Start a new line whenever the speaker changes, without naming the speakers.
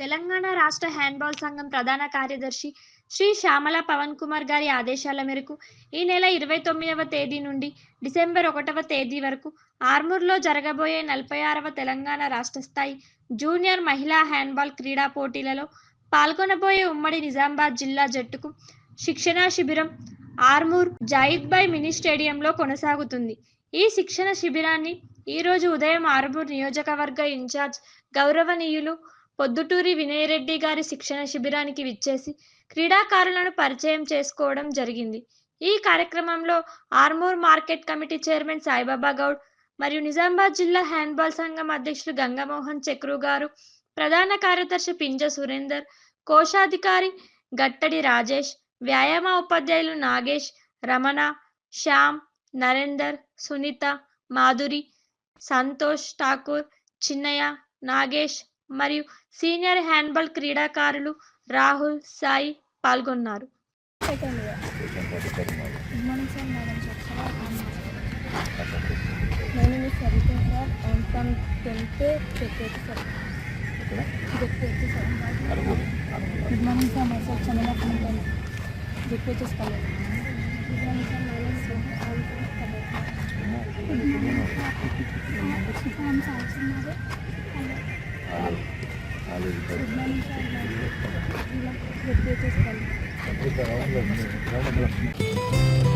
తెలంగాణ రాష్ట్ర హ్యాండ్బాల్ సంఘం ప్రధాన కార్యదర్శి శ్రీ శ్యామల పవన్ కుమార్ గారి ఆదేశాల మేరకు ఈ నెల ఇరవై తొమ్మిదవ తేదీ నుండి డిసెంబర్ ఒకటవ తేదీ వరకు ఆర్మూర్లో జరగబోయే నలభై ఆరవ తెలంగాణ రాష్ట్ర స్థాయి జూనియర్ మహిళా హ్యాండ్బాల్ క్రీడా పోటీలలో పాల్గొనబోయే ఉమ్మడి నిజామాబాద్ జిల్లా జట్టుకు శిక్షణా శిబిరం ఆర్మూర్ జాయిద్బాయ్ మినీ స్టేడియంలో కొనసాగుతుంది. ఈ శిక్షణ శిబిరాన్ని ఈ రోజు ఉదయం ఆర్మూర్ నియోజకవర్గ ఇన్ఛార్జ్ గౌరవనీయులు పొద్దుటూరి వినయరెడ్డి గారి శిక్షణ శిబిరానికి విచ్చేసి క్రీడాకారులను పరిచయం చేసుకోవడం జరిగింది. ఈ కార్యక్రమంలో Armoor market committee chairman Saibaba Goud మరియు నిజామాబాద్ జిల్లా హ్యాండ్బాల్ సంఘం అధ్యక్షులు గంగమోహన్ చక్రు గారు ప్రధాన కార్యదర్శి పింజ సురేందర్ కోశాధికారి గట్టడి రాజేష్ వ్యాయామ ఉపాధ్యాయులు నాగేష్ రమణ శ్యామ్ నరేందర్ సునీత మాధురి సంతోష్ ఠాకూర్ చిన్నయ్య నాగేష్ మరియు సీనియర్ హ్యాండ్బాల్ క్రీడాకారులు రాహుల్ సాయి పాల్గొన్నారు.
Second good morning sir madam sir నేను మీ Saritha sir and from sir sir good morning sir my sir Chandana from tenth college good